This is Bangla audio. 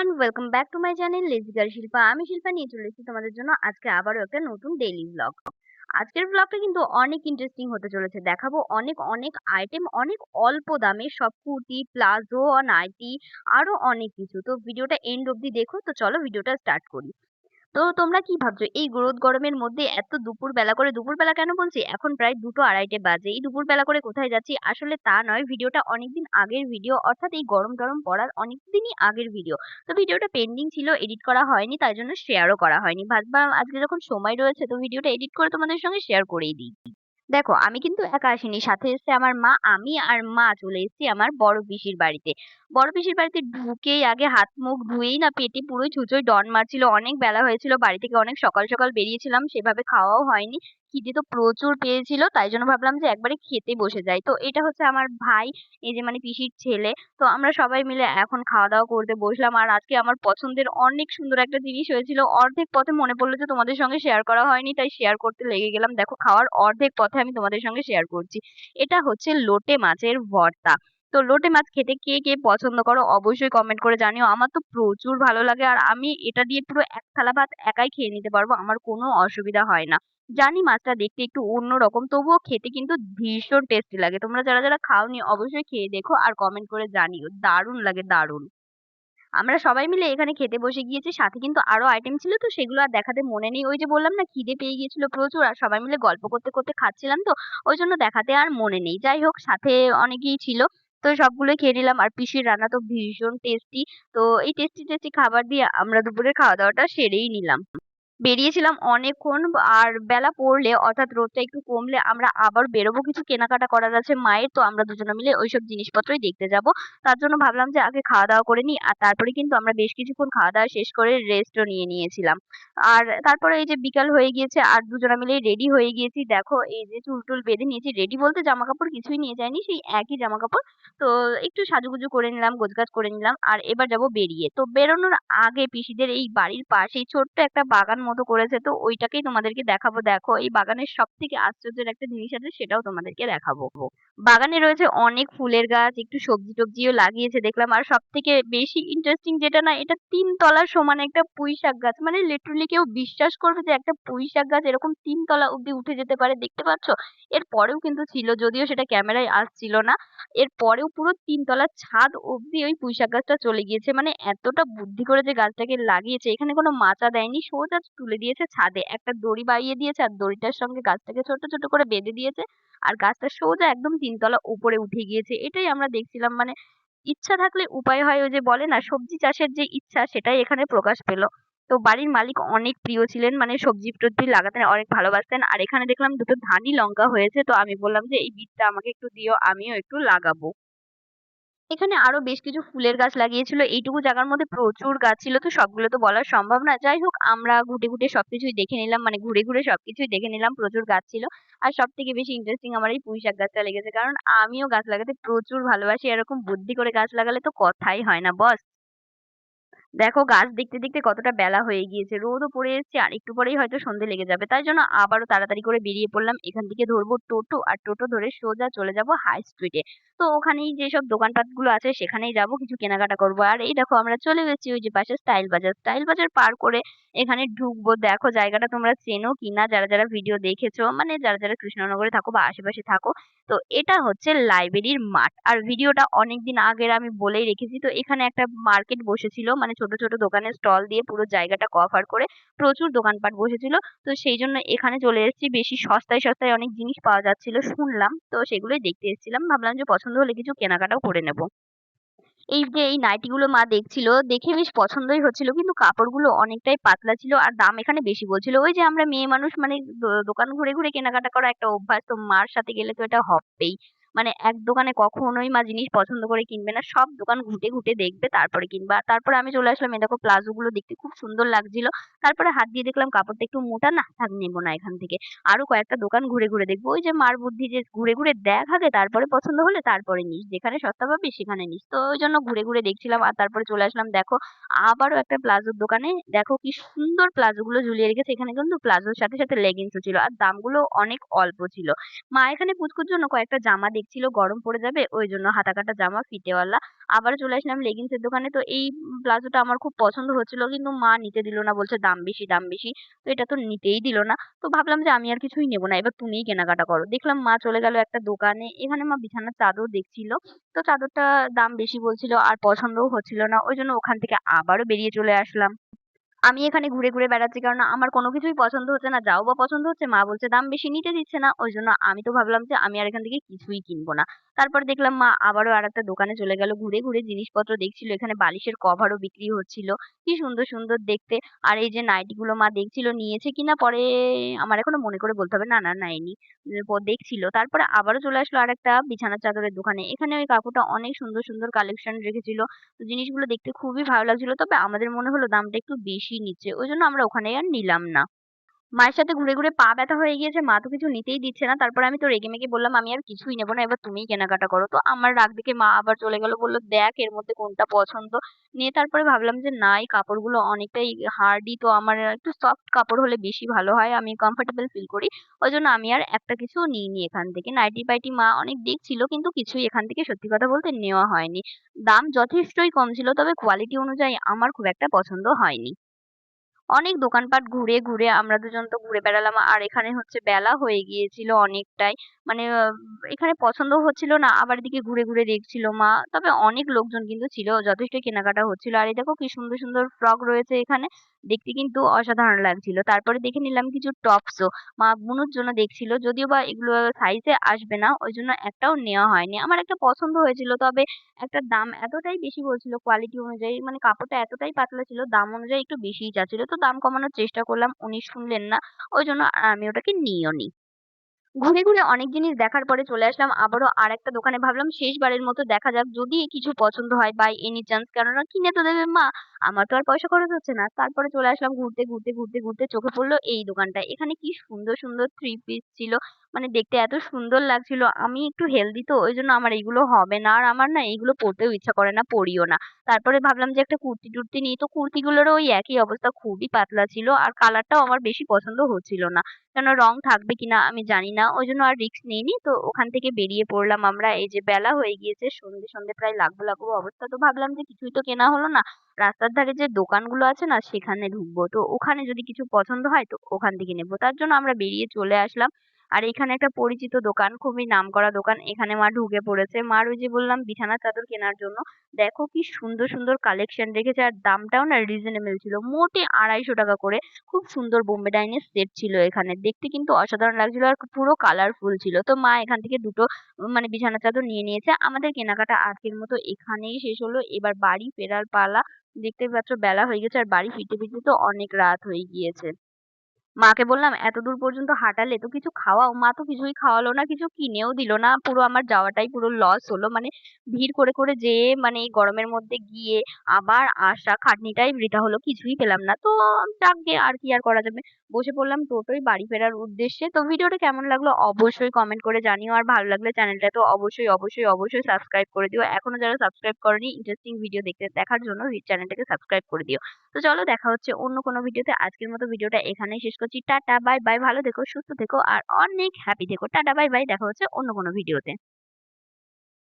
Everyone welcome back to my channel lazy girl Shilpa আমি শিল্পা, নিয়ে চলে এসেছি তোমাদের জন্য আজকে আবারও একটা নতুন ডেইলি ব্লগ আজকের ব্লগটা কিন্তু অনেক ইন্টারেস্টিং হতে চলেছে। দেখাবো অনেক অনেক আইটেম অনেক অল্প দামে, সব কুর্তি, প্লাজো, নাইটি, আরও অনেক কিছু। তো ভিডিওটা এন্ড অব্দি দেখো। তো চলো ভিডিওটা স্টার্ট করি। তো তোমরা কি ভাবছ? এই রোদ গরমের মধ্যে এত দুপুর বেলা করে দুপুর বেলা কেন বলছি? এখন প্রায় দুটো আড়াইটে বাজে। এই দুপুর বেলা করে কোথায় যাচ্ছি? আসলে তা নয়, ভিডিওটা অনেকদিন আগের ভিডিও। অর্থাৎ এই গরম গরম পড়ার অনেকদিনই আগের ভিডিও। তো ভিডিওটা পেন্ডিং ছিল এডিট করা হয়নি, তাই জন্য শেয়ারও করা হয়নি। ভাবলাম আজকে যখন সময় রয়েছে, তো ভিডিওটা এডিট করে তোমাদের সঙ্গে শেয়ার করেই দিই। দেখো, আমি কিন্তু একা আসিনি। সাথে এসছে আমার মা, আমি আর মা চলে এসেছি আমার বড় পিসির বাড়িতে। বড় পিসির বাড়িতে ঢুকেই আগে হাত মুখ ধুয়েই না পেটে পুরো ছুঁচোয় ডন মারছিল। অনেক বেলা হয়েছিল, বাড়ি থেকে অনেক সকাল সকাল বেরিয়েছিলাম, সেভাবে খাওয়াও হয়নি। খিদে তো প্রচুর পেয়েছিল, তাই জন্য ভাবলাম যে একবারে খেতে বসে যাই। তো এটা হচ্ছে আমার ভাই, এই যে মানে পিসির ছেলে। তো আমরা সবাই মিলে এখন খাওয়া দাওয়া করতে বসলাম। আর আজকে আমার পছন্দের অনেক সুন্দর একটা জিনিস হয়েছিল। অর্ধেক পথে মনে পড়ল যে তোমাদের সঙ্গে শেয়ার করা হয়নি, তাই শেয়ার করতে লেগে গেলাম। দেখো, খাওয়ার অর্ধেক পথে আমি তোমাদের সঙ্গে শেয়ার করছি। এটা হচ্ছে লোটে মাছের ভর্তা। তো লোটে মাছ খেতে কে কে পছন্দ করো অবশ্যই কমেন্ট করে জানিও। আমার তো প্রচুর ভালো লাগে আর আমি এটা দিয়ে পুরো এক থালা ভাত একাই খেয়ে নিতে পারব, আমার কোনো অসুবিধা হয় না। জানি মাছটা দেখতে একটু অন্যরকম, তবুও খেতে কিন্তু ভীষণ টেস্টি লাগে। তোমরা যারা যারা খাওনি অবশ্যই খেয়ে দেখো আর কমেন্ট করে জানিও। দারুণ লাগে, দারুণ। আমরা সবাই মিলে এখানে খেতে বসে গিয়েছি, সাথে কিন্তু আরও আইটেম ছিল তো সেগুলো আর দেখাতে মনে নেই। ওই যে বললাম না, খিদে পেয়ে গিয়েছিল প্রচুর আর সবাই মিলে গল্প করতে করতে খাচ্ছিলাম তো, ওই জন্য দেখাতে আর মনে নেই। যাই হোক, সাথে অনেকেই ছিল। তো সবগুলোই খেয়ে নিলাম। আর পিসির রান্না তো ভীষণ টেস্টি তো এই টেস্টি টেস্টি খাবার দিয়ে আমরা দুপুরের খাওয়া দাওয়াটা সেরেই নিলাম। বেরিয়েছিলাম অনেকক্ষণ আর বেলা পড়লে অর্থাৎ রোদটা একটু কমলে আমরা আবার বেরোবো। কিছু কেনাকাটা করার আছে মায়ের, তো আমরা দুজনে মিলে ওইসব জিনিসপত্রই দেখতে যাব। তার জন্য ভাবলাম যে আগে খাওয়া দাওয়া করে নিই আর তারপরে কিন্তু আমরা বেশ কিছুক্ষণ খাওয়া দাওয়া শেষ করে রেস্টও নিয়ে নিয়েছিলাম। আর তারপরে এই যে বিকাল হয়ে গিয়েছে আর দুজনে মিলে রেডি হয়ে গিয়েছি। দেখো এই যে চুল টুল বেঁধে নিয়েছি। রেডি বলতে জামা কাপড় কিছুই নিয়ে যায়নি সেই একই জামা কাপড় তো একটু সাজুগুজু করে নিলাম, গোছগাছ করে নিলাম আর এবার যাব বেরিয়ে। তো বেরোনোর আগে পিসিদের এই বাড়ির পাশেই ছোট্ট একটা বাগান মতো করেছে। তো ওইটাকেই তোমাদেরকে দেখাবো। দেখো, এই বাগানের সব থেকে আশ্চর্যের একটা জিনিস আছে, সেটাও তোমাদেরকে দেখাবো। বাগানে রয়েছে অনেক ফুলের গাছ, একটু সবজি টবজিও লাগিয়েছে দেখলাম। আর সব থেকে বেশি ইন্টারেস্টিং যেটা না, এটা তিন তলার সমান একটা পুঁই শাক গাছ। মানে লিটারালি কেউ বিশ্বাস করবে যে একটা পুঁই শাক গাছ এরকম তিন তলা অব্দি উঠে যেতে পারে, দেখতে পাচ্ছ? এর পরেও কিন্তু ছিল, যদিও সেটা ক্যামেরায় আসছিল না। এর পরেও পুরো তিন তলার ছাদ অব্দি ওই পুঁই শাক গাছটা চলে গিয়েছে। মানে এতটা বুদ্ধি করে যে গাছটাকে লাগিয়েছে। এখানে কোনো মাচা দেয়নি, সোজা তুলে দিয়েছে ছাদে। একটা দড়ি বাইয়ে দিয়েছে আর দড়িটার সঙ্গে গাছটাকে ছোট ছোট করে বেঁধে দিয়েছে আর গাছটা সোজা একদম তিনতলা উপরে উঠে গিয়েছে। এটাই আমরা দেখছিলাম। মানে ইচ্ছা থাকলে উপায় হয় ওই যে বলে না, সবজি চাষের যে ইচ্ছা সেটাই এখানে প্রকাশ পেল। তো বাড়ির মালিক অনেক প্রিয় ছিলেন। মানে সবজি টবজি লাগাতেন, অনেক ভালোবাসতেন। আর এখানে দেখলাম দুটো ধানই লঙ্কা হয়েছে। তো আমি বললাম যে, এই বীজটা আমাকে একটু দিও, আমিও একটু লাগাবো। এখানে আরও বেশ কিছু ফুলের গাছ লাগিয়েছিল। এইটুকু জায়গার মধ্যে প্রচুর গাছ ছিল তো সবগুলো তো বলা সম্ভব না। যাই হোক, আমরা ঘুটে ঘুটে সবকিছুই দেখে নিলাম মানে ঘুরে ঘুরে সবকিছুই দেখে নিলাম, প্রচুর গাছ ছিল। আর সব থেকে বেশি ইন্টারেস্টিং আমার এই পুঁই শাক গাছটা লেগেছে, কারণ আমিও গাছ লাগাতে প্রচুর ভালোবাসি। এরকম বুদ্ধি করে গাছ লাগালে তো কথাই হয় না বস দেখো গাছ দেখতে দেখতে কতটা বেলা হয়ে গিয়েছে। রোদও পড়ে এসেছে, আর একটু পরেই হয়তো সন্ধে লেগে যাবে। তাই জন্য আবারও তাড়াতাড়ি করে বেরিয়ে পড়লাম। এখান থেকে ধরবো টোটো, আর টোটো ধরে সোজা চলে যাব হাই স্ট্রিটে তো ওখানেই যেসব দোকানপাটগুলো আছে, সেখানেই যাব, কিছু কেনাকাটা করব। আর এই দেখো আমরা চলে গেছি ওই যে পাশে স্টাইল বাজার। স্টাইল বাজার পার করে এখানে ঢুকবো। দেখো জায়গাটা তোমরা চেনো কিনা, যারা যারা ভিডিও দেখেছ মানে যারা যারা কৃষ্ণনগরে থাকো বা আশেপাশে থাকো, তো এটা হচ্ছে লাইব্রেরির মাঠ। আর ভিডিওটা অনেকদিন আগের আমি বলেই রেখেছি। তো এখানে একটা মার্কেট বসেছিল মানে ছোট ছোট দোকানের স্টল দিয়ে পুরো জায়গাটা কভার করে প্রচুর দোকানপাট বসেছিল। তো সেই জন্য এখানে চলে এসেছি। বেশি সস্তায় সস্তায় অনেক জিনিস পাওয়া যাচ্ছিল শুনলাম। তো সেগুলোই দেখতে এসেছিলাম। ভাবলাম যে পছন্দ হলে কিছু কেনাকাটাও করে নেব। এই যে এই নাইটি গুলো মা দেখছিল, দেখে বেশ পছন্দই হচ্ছিল। কিন্তু কাপড়গুলো অনেকটাই পাতলা ছিল আর দাম এখানে বেশি বলছিল। ওই যে আমরা মেয়ে মানুষ মানে দোকান ঘুরে ঘুরে কেনাকাটা করা একটা অভ্যাস, তো মার সাথে গেলে তো এটা হবেই। মানে এক দোকানে কখনোই মা জিনিস পছন্দ করে কিনবে না। সব দোকান ঘুটে ঘুটে দেখবে, তারপরে কিনবে। আর তারপরে আমি চলে আসলাম, এই দেখো প্লাজো গুলো দেখতে খুব সুন্দর লাগছিল। তারপরে হাত দিয়ে দেখলাম কাপড়টা একটু মোটা। না, থাক, নেব না এখান থেকে। আরও কয়েকটা দোকান ঘুরে ঘুরে দেখব। ওই যে মার বুদ্ধি যে ঘুরে ঘুরে দেখ আগে, তারপরে পছন্দ হলে তারপরে নিস। যেখানে সস্তা পাবি সেখানে নিস। তো ওই জন্য ঘুরে ঘুরে দেখছিলাম। আর তারপরে চলে আসলাম, দেখো আবারও একটা প্লাজোর দোকানে। দেখো কি সুন্দর প্লাজো গুলো ঝুলিয়ে রেখেছে। এখানে কিন্তু প্লাজোর সাথে সাথে লেগিংসও ছিল। আর দামগুলো অনেক অল্প ছিল। মা এখানে পুচকুর জন্য কয়েকটা জামা দেখছিল গরম পড়ে যাবে, ওই জন্য হাতা কাটা জামা, ফিতেওয়ালা। আবার চলে আসলাম লেগিংস এর দোকানে, তো এই প্লাজোটা আমার খুব পছন্দ হচ্ছিল, কিন্তু মা নিতে দিল না, বলছে দাম বেশি দাম বেশি। তো এটা তো নিতেই দিল না। তো ভাবলাম যে আমি আর কিছুই নেব না, এবার তুমিই কেনাকাটা করো। দেখলাম মা চলে গেল একটা দোকানে, এখানে মা বিছানার চাদর দেখছিল। তো চাদরটা দাম বেশি বলছিল, আর পছন্দও হচ্ছিল না, ওই জন্য ওখান থেকে আবারও বেরিয়ে চলে আসলাম। আমি এখানে ঘুরে ঘুরে বেড়াচ্ছি কারণ আমার কোনো কিছুই পছন্দ হচ্ছে না, যাও বা পছন্দ হচ্ছে, মা বলছে দাম বেশি নিতে দিচ্ছে না, ওই জন্য আমি তো ভাবলাম যে আমি আর এখান থেকে কিছুই কিনবো না। তারপর দেখলাম মা আবারও আর একটা দোকানে চলে গেল, ঘুরে ঘুরে জিনিসপত্র দেখছিল, এখানে বালিশের কভারও বিক্রি হচ্ছিল, কি সুন্দর সুন্দর দেখতে। আর এই যে নাইটি গুলো মা দেখছিল, নিয়েছে কিনা পরে আমার এখনও মনে করে বলতে হবে, না না নাইনি দেখছিল। তারপরে আবারও চলে আসলো আর একটা বিছানার চাদরের দোকানে, এখানে ওই কাকুটা অনেক সুন্দর সুন্দর কালেকশন রেখেছিল জিনিসগুলো দেখতে খুবই ভালো লাগছিল, তবে আমাদের মনে হলো দামটা একটু বেশি নিচ্ছে। ওই জন্য আমরা ওখানে আর নিলাম না। মায়ের সাথে ঘুরে ঘুরে পা ব্যথা হয়ে গিয়েছে, মা তো কিছু নিতেই দিচ্ছে না। তারপর আমি তো রেগে মেগে বললাম, আমি আর কিছুই নেব না, এবার তুমিই কেনাকাটা করো। তো আমার রাগ দেখে মা আবার চলে গেল, বলল, দেখ এর মধ্যে কোনটা পছন্দ? নিয়ে তারপরে ভাবলাম যে, না, এই কাপড়গুলো অনেকটাই হার্ডি, তো আমার একটু সফট কাপড় হলে বেশি ভালো হয়, আমি কমফোর্টেবল ফিল করি। ওই জন্য আমি আর একটা কিছু নিইনি এখান থেকে। নাইটি পাইটি মা অনেক দেখছিল, কিন্তু কিছুই এখান থেকে সত্যি কথা বলতে নেওয়া হয়নি। দাম যথেষ্টই কম ছিল, তবে কোয়ালিটি অনুযায়ী আমার খুব একটা পছন্দ হয়নি। অনেক দোকানপাট ঘুরে ঘুরে আমরা দুজন তো ঘুরে বেড়ালাম। আর এখানে হচ্ছে বেলা হয়ে গিয়েছিল অনেকটাই। মানে এখানে পছন্দ হচ্ছিল না, আবার এদিকে ঘুরে ঘুরে দেখছিল মা। তবে অনেক লোকজন কিন্তু ছিল, যথেষ্ট কেনাকাটা হচ্ছিল। আর এই দেখো কি সুন্দর সুন্দর ফ্রক রয়েছে এখানে। দেখতে কিন্তু অসাধারণ লাগছিল। তারপরে দেখে নিলাম কিছু টপসও। মা বুনুর জন্য দেখছিল, যদিও বা এগুলো সাইজে আসবে না, ওই জন্য একটাও নেওয়া হয়নি। আমার একটা পছন্দ হয়েছিল, তবে একটা দাম এতটাই বেশি বলছিল কোয়ালিটি অনুযায়ী মানে কাপড়টা এতটাই পাতলা ছিল, দাম অনুযায়ী একটু বেশিই চাচ্ছিল তো দাম কমানোর চেষ্টা করলাম, উনি শুনলেন না। ওই জন্য আমি ওটাকে নিয়েও নি। ঘুরে ঘুরে অনেক জিনিস দেখার পরে চলে আসলাম, আবারও আর একটা দোকানে। ভাবলাম শেষবারের মতো দেখা যাক, যদি কিছু পছন্দ হয় বাই এনি চান্স কেননা কিনে তো দেবে মা, আমার তো আর পয়সা খরচ হচ্ছে না। তারপরে চলে আসলাম, ঘুরতে ঘুরতে ঘুরতে ঘুরতে চোখে পড়ল এই দোকানটা এখানে কি সুন্দর সুন্দর থ্রি পিস ছিল। মানে দেখতে এত সুন্দর লাগছিল। আমি একটু হেলদি তো ওই জন্য আমার এইগুলো হবে না। আর আমার না এইগুলো পরতেও ইচ্ছা করে না, পরিও না। তারপরে ভাবলাম যে একটা কুর্তি টুর্তি নিই। তো কুর্তিগুলোরও ওই একই অবস্থা, খুবই পাতলা ছিল। আর কালারটাও আমার বেশি পছন্দ হচ্ছিল না। কেন, রং থাকবে কিনা আমি জানি না। ওই জন্য আর রিস্ক নিইনি। তো ওখান থেকে বেরিয়ে পড়লাম আমরা। এই যে বেলা হয়ে গিয়েছে, সন্ধে সন্ধে প্রায় লাগবো লাগবো অবস্থা। তো ভাবলাম যে কিছুই তো কেনা হলো না। রাস্তার ধারে যে দোকানগুলো আছে না, সেখানে ঢুকবো। তো ওখানে যদি কিছু পছন্দ হয়, তো ওখান থেকে নেব। তার জন্য আমরা বেরিয়ে চলে আসলাম। আর এখানে একটা পরিচিত দোকান, খুবই নামকরা দোকান, এখানে মা ঢুকে পড়েছে। মার ওই যে বললাম বিছানার চাদর কেনার জন্য। দেখো কি সুন্দর সুন্দর কালেকশন রেখেছে আর দামটাও না রিজনেবল ছিল। মোটে আড়াইশো টাকা করে। খুব সুন্দর বোম্বে ডাইনের সেট ছিল এখানে। দেখতে কিন্তু অসাধারণ লাগছিল আর পুরো কালারফুল ছিল। তো মা এখান থেকে দুটো মানে বিছানার চাদর নিয়ে নিয়েছে। আমাদের কেনাকাটা আজকের মতো এখানেই শেষ হলো। এবার বাড়ি ফেরার পালা। দেখতে পাচ্ছ বেলা হয়ে গেছে আর বাড়ি ফিরতে ফিরতে তো অনেক রাত হয়ে গিয়েছে। মাকে বললাম, এত দূর পর্যন্ত হাঁটালে তো কিছু খাওয়াও? মা তো কিছুই খাওয়ালো না, কিছু কিনেও দিল না। পুরো আমার যাওয়াটাই পুরো লস হলো। মানে ভিড় করে করে যেয়ে মানে এই গরমের মধ্যে গিয়ে আবার আসা, খাটনিটাই বৃথা হলো, কিছুই পেলাম না। তো যাক গে, আর কি আর করা যাবে? বসে পড়লাম টোটোয় বাড়ি ফেরার উদ্দেশ্যে। তো ভিডিওটা কেমন লাগল অবশ্যই কমেন্ট করে জানিও। আর ভালো লাগলে চ্যানেলটা তো অবশ্যই অবশ্যই অবশ্যই সাবস্ক্রাইব করে দিও। এখনও যারা সাবস্ক্রাইব করেনি ইন্টারেস্টিং ভিডিও দেখতে, দেখার জন্য চ্যানেলটাকে সাবস্ক্রাইব করে দিও। তো চলো দেখা হচ্ছে অন্য কোনো ভিডিওতে আজকের মতো ভিডিওটা এখানেই শেষ করছি। টাটা বাই বাই ভালো থেকো, সুস্থ থেকো। আর অনেক হ্যাপি থেকো। টাটা বাই বাই দেখা হচ্ছে অন্য কোনো ভিডিওতে